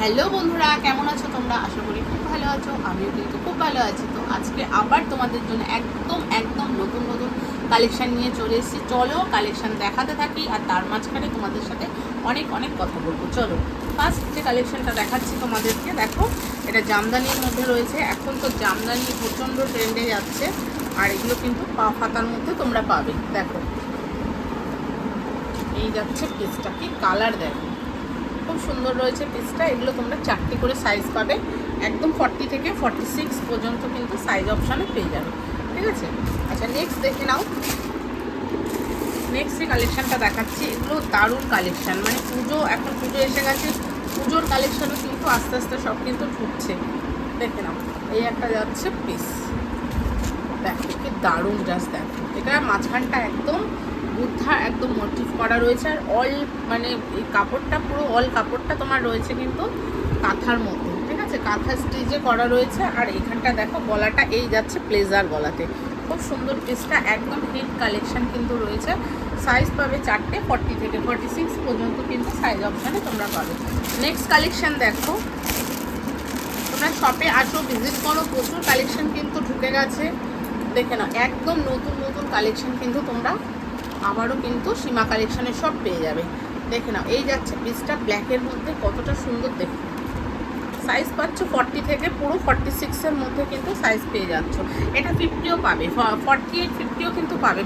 Hello বন্ধুরা, কেমন আছো তোমরা? আশা করি খুব ভালো আছো, আমিও কিন্তু খুব ভালো আছি। তো আজকে আবার তোমাদের জন্য একদম একদম নতুন নতুন কালেকশান নিয়ে চলে এসেছি। চলো কালেকশন দেখাতে থাকি আর তার মাঝখানে তোমাদের সাথে অনেক অনেক কথা বলব। চলো ফার্স্ট যে কালেকশনটা দেখাচ্ছি তোমাদেরকে, দেখো, এটা জামদানির মধ্যে রয়েছে। এখন তো জামদানি প্রচণ্ড ট্রেন্ডে যাচ্ছে আর এগুলো কিন্তু পা ফাতার মধ্যে তোমরা পাবে। দেখো, এই যাচ্ছে পিসটা কি কালার দেখো। খুব সুন্দর রয়েছে পিসটা এগুলো তোমরা চারটি করে সাইজ পাবে। একদম ফর্টি থেকে ফর্টি সিক্স পর্যন্ত কিন্তু সাইজ অপশানে পেয়ে যাবে। ঠিক আছে? আচ্ছা নেক্সট দেখে নাও। নেক্সট যে কালেকশানটা দেখাচ্ছি, এগুলো দারুণ কালেকশান মানে পুজো, এখন পুজো এসে গেছে। পুজোর কালেকশানও কিন্তু আস্তে আস্তে সব কিন্তু ঢুকছে। দেখে নাও, এই একটা যাচ্ছে পিস দেখো কি দারুণ জাস্ট দেখো। এটা মাঝখানটা একদম বুদ্ধা একদম মোটিভ করা রয়েছে আর অল মানে এই কাপড়টা পুরো অল কাপড়টা তোমার রয়েছে কিন্তু কাঁথার মধ্যে, ঠিক আছে? কাঁথা স্টিচে করা রয়েছে আর এখানটা দেখো গলাটা এই যাচ্ছে প্লেজার গলাতে। খুব সুন্দর পিসটা একদম হিট কালেকশন কিন্তু রয়েছে। সাইজ পাবে চারটে ফর্টি থেকে ফর্টি সিক্স পর্যন্ত কিন্তু সাইজ অপশানে তোমরা পাবে। নেক্সট কালেকশন দেখো। তোমরা শপে আসো ভিজিট করো, প্রচুর কালেকশন কিন্তু ঢুকে গেছে। দেখে নাও, একদম নতুন নতুন কালেকশন কিন্তু তোমরা আবারও কিন্তু সীমা কালেকশনের সব পেয়ে যাবে। দেখে নাও, এই যাচ্ছে পিসটা ব্ল্যাকের মধ্যে কতটা সুন্দর দেখে। সাইজ পাচ্ছ ফর্টি থেকে, পুরো ফর্টি সিক্সের মধ্যে কিন্তু সাইজ পেয়ে যাচ্ছ। এটা ফিফটিও পাবে ফর্টি এইট ফিফটিও কিন্তু পাবে।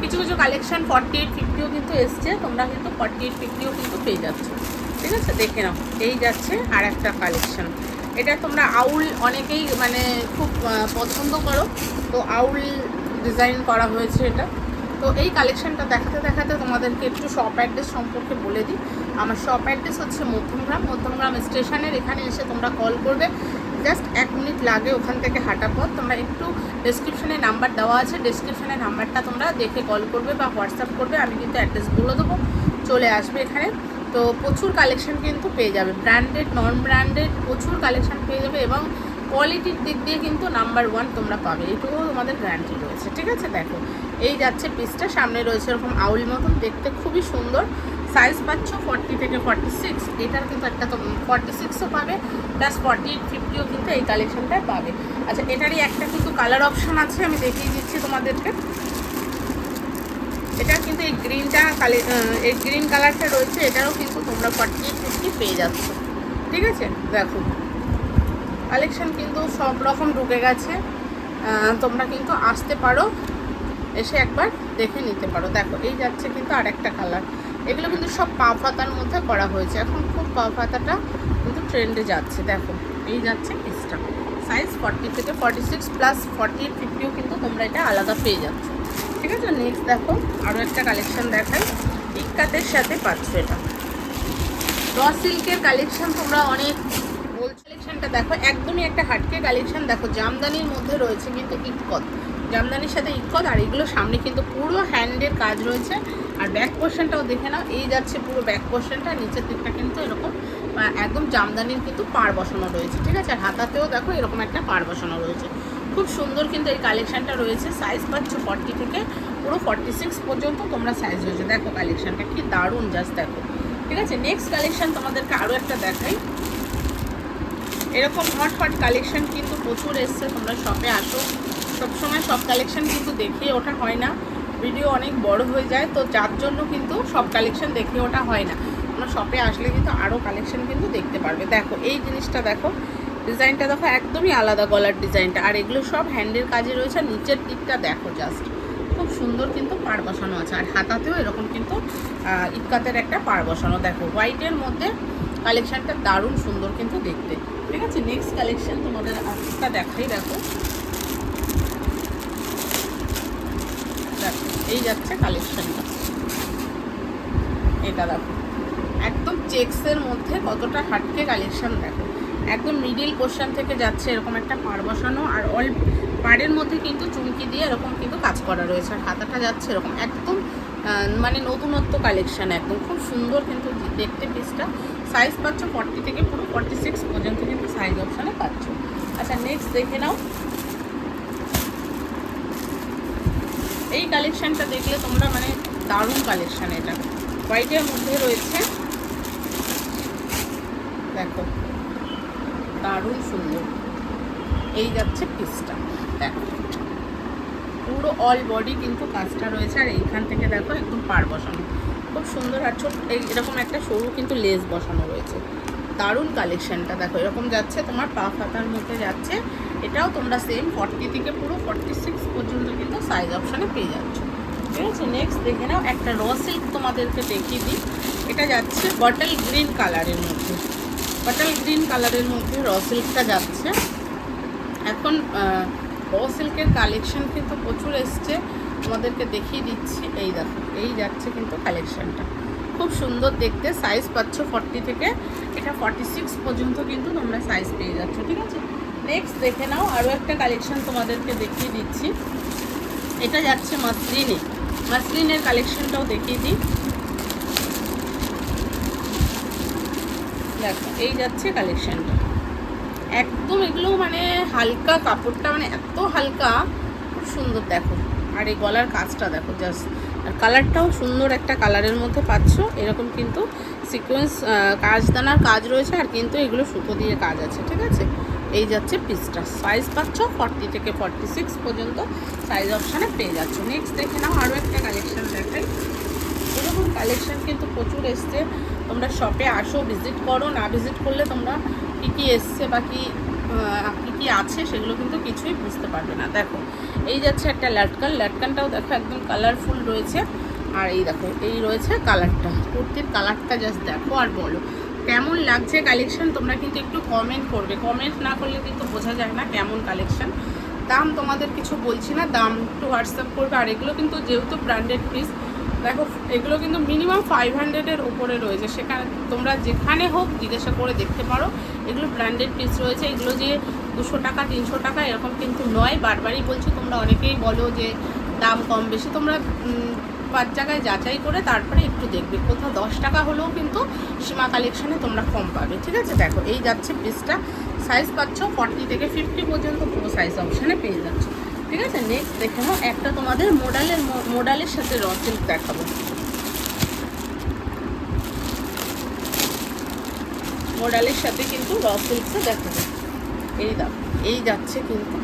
কিছু কিছু কালেকশন ফর্টি এইট ফিফটিও কিন্তু এসছে, তোমরা কিন্তু ফর্টি এইট ফিফটিও কিন্তু পেয়ে যাচ্ছ। ঠিক আছে? দেখে নাও, এই যাচ্ছে আর একটা কালেকশন এটা তোমরা আউল অনেকেই মানে খুব পছন্দ করো। তো আউল ডিজাইন করা হয়েছে এটা। তো এই কালেকশনটা দেখাতে দেখাতে তোমাদেরকে একটু শপ অ্যাড্রেস সম্পর্কে বলে দিই। আমার শপ অ্যাড্রেস হচ্ছে মধ্যমগ্রাম। মধ্যমগ্রাম স্টেশনের এখানে এসে তোমরা কল করবে। জাস্ট এক মিনিট লাগে ওখান থেকে হাঁটা পথ। তোমরা একটু ডেসক্রিপশনে নাম্বার দেওয়া আছে। ডেসক্রিপশনে নাম্বারটা তোমরা দেখে কল করবে বা হোয়াটসঅ্যাপ করবে। আমি কিন্তু অ্যাড্রেস বলে দেবো। চলে আসবে এখানে। তো প্রচুর কালেকশন কিন্তু পেয়ে যাবে। ব্র্যান্ডেড নন ব্র্যান্ডেড প্রচুর কালেকশন পেয়ে যাবে এবং কোয়ালিটির দিক দিয়ে কিন্তু নাম্বার ওয়ান তোমরা পাবে। এটুকু তোমাদের গ্যারান্টি রয়েছে, ঠিক আছে? দেখো, এই যাচ্ছে পিসটা সামনে রয়েছে এরকম আউল মতন, দেখতে খুবই সুন্দর। সাইজ পাচ্ছ ফর্টি থেকে ফর্টি সিক্স এটার কিন্তু একটা তো ফর্টি সিক্সও পাবে প্লাস ফর্টি ফিফটিও কিন্তু এই কালেকশনটায় পাবে। আচ্ছা এটারই একটা কিন্তু কালার অপশন আছে, আমি দেখিয়ে দিচ্ছি তোমাদেরকে। এটা কিন্তু এই গ্রিনটা কালে এই গ্রিন কালারটা রয়েছে, এটারও কিন্তু তোমরা ফর্টি ফিফটি পেয়ে যাচ্ছ। ঠিক আছে? দেখো। কালেকশন কিন্তু সব রকম ঢুকে গেছে। তোমরা কিন্তু আসতে পারো, এসে একবার দেখে নিতে পারো। দেখো, এই যাচ্ছে কিন্তু আরেকটা কালার এগুলো কিন্তু সব পা পাতার মধ্যে করা হয়েছে। এখন খুব পা পাতাটা কিন্তু ট্রেন্ডে যাচ্ছে। দেখো, এই যাচ্ছে পিসটা সাইজ ফর্টি থেকে ফর্টি সিক্স প্লাস ফর্টি ফিফটিও কিন্তু তোমরা এটা আলাদা পেয়ে যাচ্ছ। ঠিক আছে? নেক্সট দেখো আরও একটা কালেকশন দেখাই। ইক্কাতের সাথে পাচ্ছ এটা। র সিল্কের কালেকশন তোমরা অনেক কালেকশনটা দেখো, একদমই একটা হাটকে কালেকশন দেখো, জামদানির মধ্যে রয়েছে কিন্তু ইক্কত জামদানির সাথে ইক্কত আর এগুলো সামনে কিন্তু পুরো হ্যান্ডের কাজ রয়েছে। আর ব্যাক পোর্শনটাও দেখে নাও, এই যাচ্ছে পুরো ব্যাক পোর্শনটা নিচের দিকটা কিন্তু এরকম একদম জামদানির কিন্তু পাড় বসানো রয়েছে, ঠিক আছে? আর হাতাতেও দেখো এরকম একটা পাড় বসানো রয়েছে। খুব সুন্দর কিন্তু এই কালেকশনটা রয়েছে সাইজ পাচ্ছ ফর্টি থেকে, পুরো ফর্টি সিক্স পর্যন্ত তোমরা সাইজ রয়েছে। দেখো কালেকশনটা কি দারুণ জাস্ট দেখো। ঠিক আছে? নেক্সট কালেকশন তোমাদেরকে আরও একটা দেখাই। এরকম হট হট কালেকশন কিন্তু প্রচুর এসছে, তোমরা শপে আসো। সবসময় সব কালেকশন কিন্তু দেখিয়ে ওঠা হয় না। ভিডিও অনেক বড় হয়ে যায়, তো যার জন্য কিন্তু সব কালেকশন দেখিয়ে ওঠা হয় না। তোমরা শপে আসলে কিন্তু আরও কালেকশন কিন্তু দেখতে পারবে। দেখো, এই জিনিসটা দেখো ডিজাইনটা দেখো, একদমই আলাদা গলার ডিজাইনটা আর এগুলো সব হ্যান্ডের কাজে রয়েছে নিচের দিকটা দেখো জাস্ট খুব সুন্দর কিন্তু পাড় বসানো আছে। আর হাতাতেও এরকম কিন্তু ইটকাতের একটা পাড় বসানো। দেখো হোয়াইটের মধ্যে কালেকশানটা দারুণ সুন্দর কিন্তু দেখতে। ঠিক আছে নেক্সট কালেকশন তোমাদের আজটা দেখাই, দেখো। দেখো, এই যাচ্ছে কালেকশনটা এটা দেখো। একদম চেক্সের মধ্যে কতটা হাটকে কালেকশন দেখো। একদম মিডিল পোর্শন থেকে যাচ্ছে এরকম একটা পাড় বসানো, আর অল পাড়ের মধ্যে কিন্তু চুমকি দিয়ে এরকম কিন্তু কাজ করা রয়েছে। আর হাতাটা যাচ্ছে এরকম একদম মানে নতুনত্ব কালেকশান একদম। খুব সুন্দর কিন্তু দেখতে পিসটা সাইজ পাচ্ছ ফর্টি থেকে পুরো ফর্টি সিক্স পর্যন্ত কিন্তু সাইজ অপশানে পাচ্ছ। আচ্ছা নেক্সট দেখে নাও। এই কালেকশানটা দেখলে তোমরা মানে দারুণ কালেকশান এটা। হোয়াইটের মধ্যে রয়েছে। দেখো, দারুণ সুন্দর। এই যাচ্ছে পিসটা দেখো। পুরো অল বডি কিন্তু কাজটা রয়েছে। আর এইখান থেকে দেখো একদম পার বসানো। খুব সুন্দর আর ছোট এরকম একটা সরু কিন্তু লেস বসানো রয়েছে। দারুণ কালেকশনটা দেখো, এরকম যাচ্ছে, তোমার পা ফাতার মধ্যে যাচ্ছে। এটাও তোমরা সেম ফর্টি থেকে পুরো ফর্টি সিক্স পর্যন্ত কিন্তু সাইজ অপশানে পেয়ে যাচ্ছ। ঠিক আছে? নেক্সট দেখে নাও, একটা র সিল্ক তোমাদেরকে দেখিয়ে দিই। এটা যাচ্ছে বটল গ্রিন কালারের মধ্যে। বটল গ্রিন কালারের মধ্যে র সিল্কটা যাচ্ছে। এখন র সিল্কের কালেকশন কিন্তু প্রচুর এসছে। তোমাদেরকে দেখিয়ে দিচ্ছি। এই দেখো, এই যাচ্ছে কিন্তু কালেকশনটা খুব সুন্দর দেখতে সাইজ পাচ্ছ ফর্টি থেকে। এটা ফর্টি সিক্স পর্যন্ত কিন্তু তোমরা সাইজ পেয়ে যাচ্ছ, ঠিক আছে? নেক্সট দেখে নাও আরও একটা কালেকশন তোমাদেরকে দেখিয়ে দিচ্ছি। এটা যাচ্ছে মাসলিনে। মাসলিনের কালেকশনটাও দেখিয়ে দিই। দেখো, এই যাচ্ছে কালেকশনটা একদম এগুলো মানে হালকা কাপড়টা মানে এত হালকা, খুব সুন্দর দেখো। আর এই গলার কাজটা দেখো জাস্ট আর কালারটাও সুন্দর একটা কালারের মধ্যে পাচ্ছ। এরকম কিন্তু সিকোয়েন্স কাজদানার কাজ রয়েছে আর কিন্তু এগুলো সুতো দিয়ে কাজ আছে, ঠিক আছে? এই যাচ্ছে পিসটা। সাইজ পাচ্ছ ফর্টি থেকে ফর্টি সিক্স পর্যন্ত সাইজ অপশানে পেয়ে যাচ্ছ। নেক্সট দেখে নাও আরও একটা কালেকশান দেখাই। এরকম কালেকশান কিন্তু প্রচুর এসছে। তোমরা শপে আসো ভিজিট করো। না ভিজিট করলে তোমরা কী কী এসছে বা কী কী কী আছে সেগুলো কিন্তু কিছুই বুঝতে পারবে না। দেখো, এই যাচ্ছে একটা ল্যাটকান। ল্যাটকানটাও দেখো একদম কালারফুল রয়েছে। আর এই দেখো, এই রয়েছে কালারটা কুর্তির কালারটা জাস্ট দেখো আর বলো, কেমন লাগছে কালেকশন তোমরা কিন্তু একটু কমেন্ট করবে। কমেন্ট না করলে কিন্তু বোঝা যায় না কেমন কালেকশন দাম তোমাদের কিছু বলছি না, দাম একটু হোয়াটসঅ্যাপ করবে। আর এগুলো কিন্তু যেহেতু ব্র্যান্ডেড পিস দেখো, এগুলো কিন্তু মিনিমাম ফাইভ হান্ড্রেডের ওপরে রয়েছে। সেখানে তোমরা যেখানে হোক জিজ্ঞাসা করে দেখতে পারো। এগুলো ব্র্যান্ডেড পিস রয়েছে। এগুলো যে দুশো টাকা, তিনশো টাকা, এরকম কিন্তু নয়। বারবারই বলছি, তোমরা অনেকেই বলো যে দাম কম বেশি। তোমরা পাঁচ জায়গায় যাচাই করে তারপরে একটু দেখবে। কোথাও দশ টাকা হলেও কিন্তু সীমা কালেকশানে তোমরা কম পাবে। ঠিক আছে? দেখো, এই যাচ্ছে পিসটা সাইজ পাচ্ছ ফর্টি থেকে ফিফটি পর্যন্ত পুরো সাইজ অপশানে পেয়ে যাচ্ছ। ঠিক আছে নেক্সট দেখে নাও একটা তোমাদের মোডালের মোডালের সাথে র সিল্ক দেখাবো। মোডালের সাথে কিন্তু র সিল্কসে দেখাবো। এই দাও, এই যাচ্ছে কিন্তু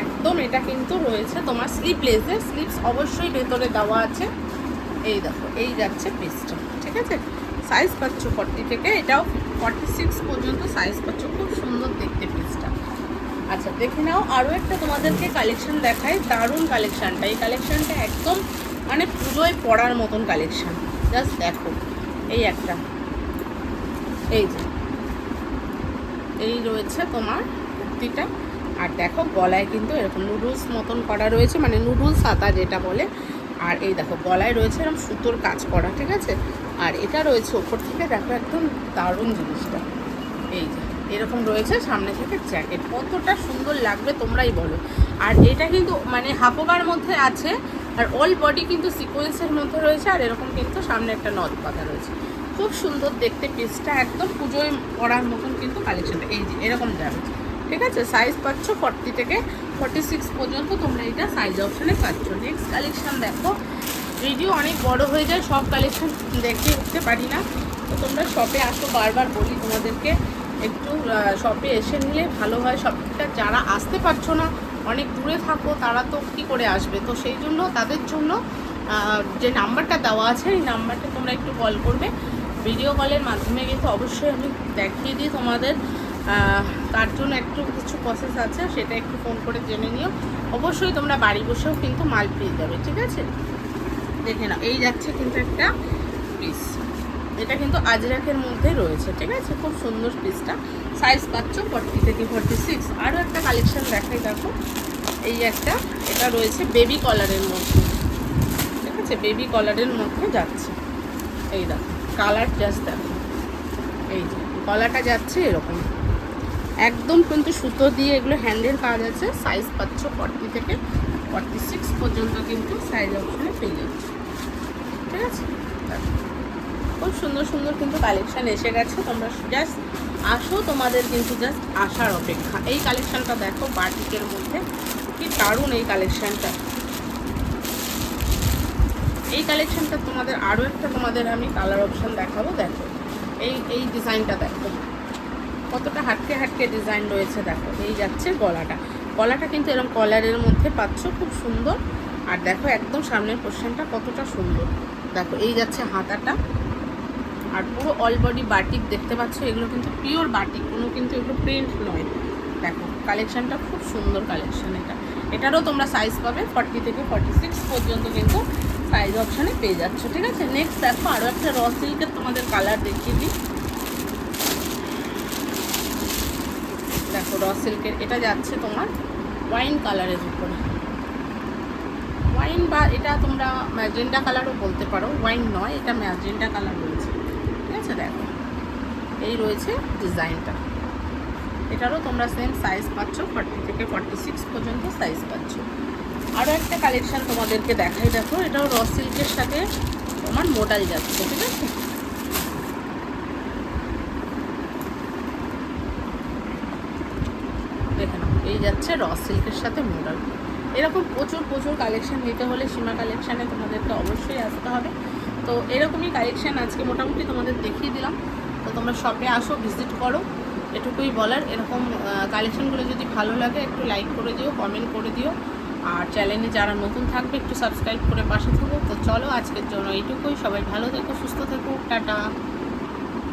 একদম এটা কিন্তু রয়েছে তোমার স্লিপলেসে স্লিপস অবশ্যই ভেতরে দেওয়া আছে। এই দেখো, এই যাচ্ছে পিসটা ঠিক আছে? সাইজ পাচ্ছ ফর্টি থেকে, এটাও ফর্টি সিক্স পর্যন্ত সাইজ পাচ্ছ, খুব সুন্দর দেখতে পিসটা আচ্ছা দেখে নাও আরও একটা তোমাদেরকে কালেকশন দেখাই, দারুণ কালেকশানটা এই কালেকশানটা একদম মানে পুজোয় পড়ার মতন কালেকশান জাস্ট দেখো, এই একটা। এই যে, এই রয়েছে তোমার কুর্তিটা। আর দেখো, গলায় কিন্তু এরকম নুডলস মতন করা রয়েছে মানে নুডলস হাতা যেটা বলে। আর এই দেখো, গলায় রয়েছে এরকম সুতোর কাজ করা, ঠিক আছে? আর এটা রয়েছে ওপর থেকে, দেখো, একদম দারুণ জিনিসটা। এই যে এরকম রয়েছে সামনে থেকে জ্যাকেট কতটা সুন্দর লাগবে তোমরাই বলো। আর এটা কিন্তু মানে হাফোগার মধ্যে আছে, আর অল বডি কিন্তু সিকোয়েন্সের মধ্যে রয়েছে, আর এরকম কিন্তু সামনে একটা নদ পাতা রয়েছে। খুব সুন্দর দেখতে পিসটা একদম পুজোয় পড়ার মতন কিন্তু কালেকশনটা এই যে, এরকম যাবে। ঠিক আছে? সাইজ পাচ্ছ ফর্টি থেকে ফর্টি সিক্স পর্যন্ত তোমরা এটা সাইজ অপশানে পাচ্ছ। নেক্সট কালেকশন দেখো। ভিডিও অনেক বড় হয়ে যায়, সব কালেকশন দেখে উঠতে পারি না। তো তোমরা শপে আসো, বারবার বলি তোমাদেরকে। একটু শপে এসে নিলে ভালো হয়। সবটা যারা আসতে পারছ না, অনেক দূরে থাকো, তারা তো কী করে আসবে? তো সেই জন্য তাদের জন্য যে নাম্বারটা দেওয়া আছে, এই নাম্বারটা তোমরা একটু কল করবে। ভিডিও কলের মাধ্যমে কিন্তু অবশ্যই আমি দেখিয়ে দিই তোমাদের তার জন্য একটু কিছু প্রসেস আছে, সেটা একটু ফোন করে জেনে নিও। অবশ্যই তোমরা বাড়ি বসেও কিন্তু মাল পেয়ে যাবে, ঠিক আছে? দেখে নাও, এই যাচ্ছে কিন্তু একটা পিস এটা কিন্তু আজরাকের মধ্যে রয়েছে, ঠিক আছে? খুব সুন্দর পিসটা। সাইজ পাচ্ছ ফর্টি থেকে ফর্টি সিক্স আরও একটা কালেকশন দেখাই, দেখো। এই একটা, এটা রয়েছে বেবি কলারের মধ্যে। ঠিক আছে? বেবি কলারের মধ্যে যাচ্ছে। এই দেখো কালার জাস্ট দেখো। এই যে, গলাটা যাচ্ছে এরকম। একদম কিন্তু সুতো দিয়ে এগুলো হ্যান্ডেল কাজ আছে সাইজ পাচ্ছ ফর্টি থেকে ফর্টি সিক্স পর্যন্ত কিন্তু সাইজ অপশানে পেয়ে যাচ্ছে। ঠিক আছে। খুব সুন্দর সুন্দর কিন্তু কালেকশান এসে গেছে। তোমরা জাস্ট আসো, তোমাদের কিন্তু জাস্ট আসার অপেক্ষা। এই কালেকশানটা দেখো বাটিকের মধ্যে। কি দারুণ এই কালেকশানটা এই কালেকশানটা তোমাদের আরও একটা তোমাদের আমি কালার অপশান দেখাবো, দেখো। এই এই ডিজাইনটা দেখো। কতটা হাটকে হাটকে ডিজাইন রয়েছে, দেখো। এই যাচ্ছে গলাটা। গলাটা কিন্তু এরকম কলারের মধ্যে পাচ্ছ, খুব সুন্দর। আর দেখো একদম সামনের পোর্শনটা কতটা সুন্দর। দেখো, এই যাচ্ছে হাতাটা। আর পুরো অল বডি বাটিক দেখতে পাচ্ছ, এগুলো কিন্তু পিওর বাটিক কোনো কিন্তু এগুলো প্রিন্ট নয়। দেখো কালেকশানটা খুব সুন্দর কালেকশান এটা। এটারও তোমরা সাইজ পাবে ফর্টি থেকে ফর্টি সিক্স পর্যন্ত কিন্তু সাইজ অপশানে পেয়ে যাচ্ছ, ঠিক আছে? নেক্সট দেখো আরও একটা র সিল্কের তোমাদের কালার দেখিয়ে দিই। দেখো র সিল্কের এটা যাচ্ছে তোমার ওয়াইন কালারের উপরে। ওয়াইন বা এটা তোমরা ম্যাজেন্ডা কালারও বলতে পারো ওয়াইন নয়, এটা ম্যাজেন্ডা কালার ঠিক আছে দেখো। এই রয়েছে ডিজাইনটা। এটারও তোমরা সেম সাইজ পাচ্ছ ফর্টি থেকে ফর্টি সিক্স পর্যন্ত সাইজ পাচ্ছ। আরও একটা কালেকশান তোমাদেরকে দেখাই, দেখো। এটাও র সিল্কের সাথে তোমার মোডাল যাচ্ছে, ঠিক আছে? এই যাচ্ছে র সিল্কের সাথে মোডাল এরকম প্রচুর প্রচুর কালেকশান নিতে হলে সীমা কালেকশানে তোমাদেরকে অবশ্যই আসতে হবে। তো এরকমই কালেকশান আজকে মোটামুটি তোমাদের দেখিয়ে দিলাম। তো তোমরা শপে আসো ভিজিট করো। এটুকুই বলার। এরকম কালেকশানগুলো যদি ভালো লাগে, একটু লাইক করে দিও কমেন্ট করে দিও। আর চ্যানেলে যারা নতুন থাকবে, একটু সাবস্ক্রাইব করে পাশে থাকো। তো চলো, আজকের জন্য এটুকুই সবাই ভালো থেকো, সুস্থ থেকো। টাটা।